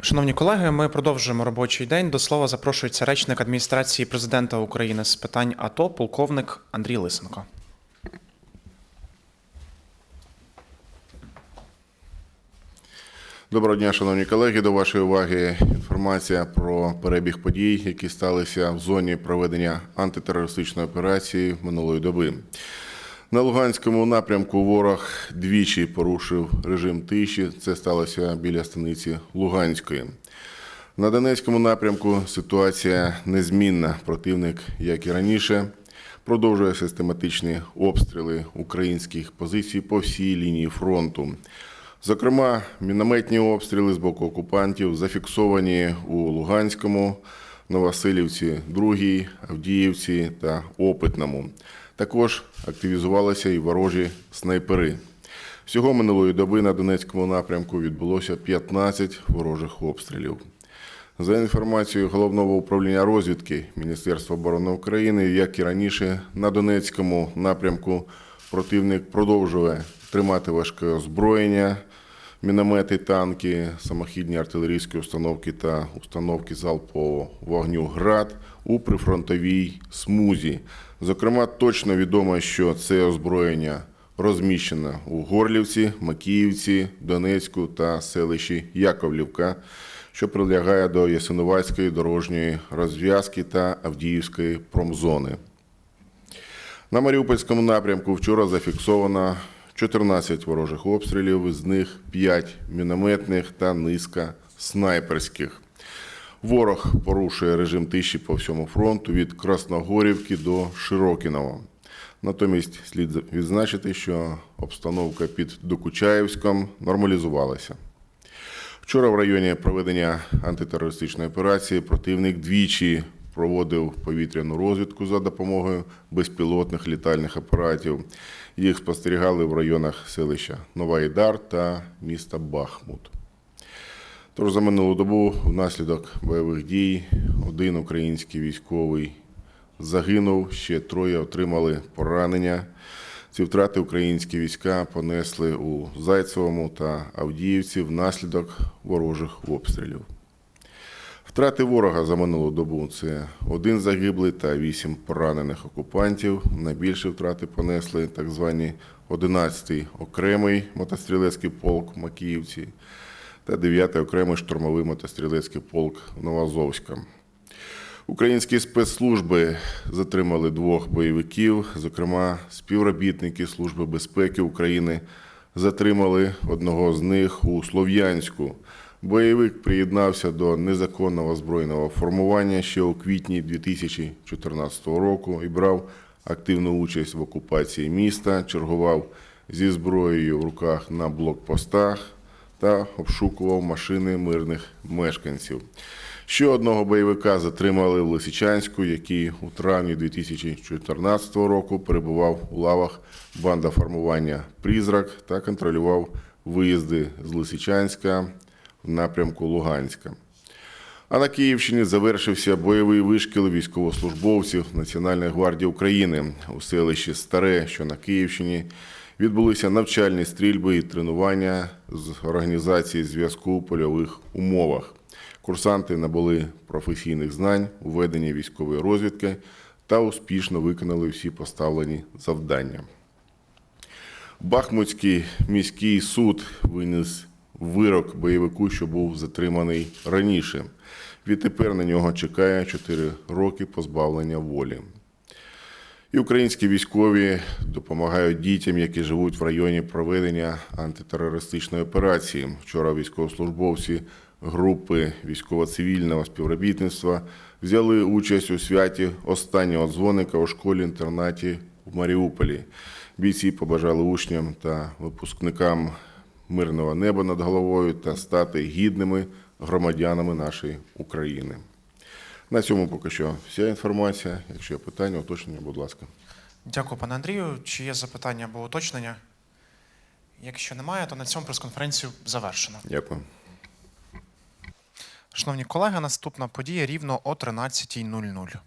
Шановні колеги, ми продовжуємо робочий день. До слова запрошується речник адміністрації президента України з питань АТО, полковник Андрій Лисенко. Доброго дня, шановні колеги. До вашої уваги інформація про перебіг подій, які сталися в зоні проведення антитерористичної операції минулої доби. На Луганському напрямку ворог двічі порушив режим тиші. Це сталося біля станиці Луганської. На Донецькому напрямку ситуація незмінна. Противник, як і раніше, продовжує систематичні обстріли українських позицій по всій лінії фронту. Зокрема, мінометні обстріли з боку окупантів зафіксовані у Луганському, Новосилівці, Другій, Авдіївці та Опитному. Також активізувалися і ворожі снайпери. Всього минулої доби на Донецькому напрямку відбулося 15 ворожих обстрілів. За інформацією головного управління розвідки Міністерства оборони України, як і раніше, на Донецькому напрямку противник продовжує тримати важке озброєння, міномети, танки, самохідні артилерійські установки та установки залпового вогню ГРАД у прифронтовій смузі. Зокрема, точно відомо, що це озброєння розміщено у Горлівці, Макіївці, Донецьку та селищі Яковлівка, що прилягає до Ясинуватської дорожньої розв'язки та Авдіївської промзони. На Маріупольському напрямку вчора зафіксовано 14 ворожих обстрілів, з них 5 мінометних та низка снайперських. Ворог порушує режим тиші по всьому фронту від Красногорівки до Широкіного. Натомість слід відзначити, що обстановка під Докучаєвськом нормалізувалася. Вчора в районі проведення антитерористичної операції противник двічі проводив повітряну розвідку за допомогою безпілотних літальних апаратів. Їх спостерігали в районах селища Нова Ідар та міста Бахмут. Тож за минулу добу внаслідок бойових дій один український військовий загинув, ще троє отримали поранення. Ці втрати українські війська понесли у Зайцевому та Авдіївці внаслідок ворожих обстрілів. Втрати ворога за минулу добу це один загиблий та вісім поранених окупантів. Найбільші втрати понесли так звані 11-й окремий мотострілецький полк Макіївці та 9-й окремий штурмовий мотострілецький полк в Новоазовському. Українські спецслужби затримали двох бойовиків, зокрема, співробітники Служби безпеки України затримали одного з них у Слов'янську. Бойовик приєднався до незаконного збройного формування ще у квітні 2014 року і брав активну участь в окупації міста, чергував зі зброєю в руках на блокпостах та обшукував машини мирних мешканців. Ще одного бойовика затримали в Лисичанську, який у травні 2014 року перебував у лавах банда формування Призрак та контролював виїзди з Лисичанська в напрямку Луганська. А на Київщині завершився бойовий вишкіл військовослужбовців Національної гвардії України у селищі Старе, що на Київщині. Відбулися навчальні стрільби і тренування з організації зв'язку у польових умовах. Курсанти набули професійних знань у військової розвідки та успішно виконали всі поставлені завдання. Бахмутський міський суд виніс вирок бойовику, що був затриманий раніше. Відтепер на нього чекає 4 роки позбавлення волі. І українські військові допомагають дітям, які живуть в районі проведення антитерористичної операції. Вчора військовослужбовці групи військово-цивільного співробітництва взяли участь у святі останнього дзвоника у школі-інтернаті в Маріуполі. Бійці побажали учням та випускникам мирного неба над головою та стати гідними громадянами нашої України. На цьому поки що вся інформація. Якщо є питання, уточнення, будь ласка. Дякую, пане Андрію. Чи є запитання або уточнення? Якщо немає, то на цьому прес-конференцію завершено. Дякую. Шановні колеги, наступна подія рівно о 13.00.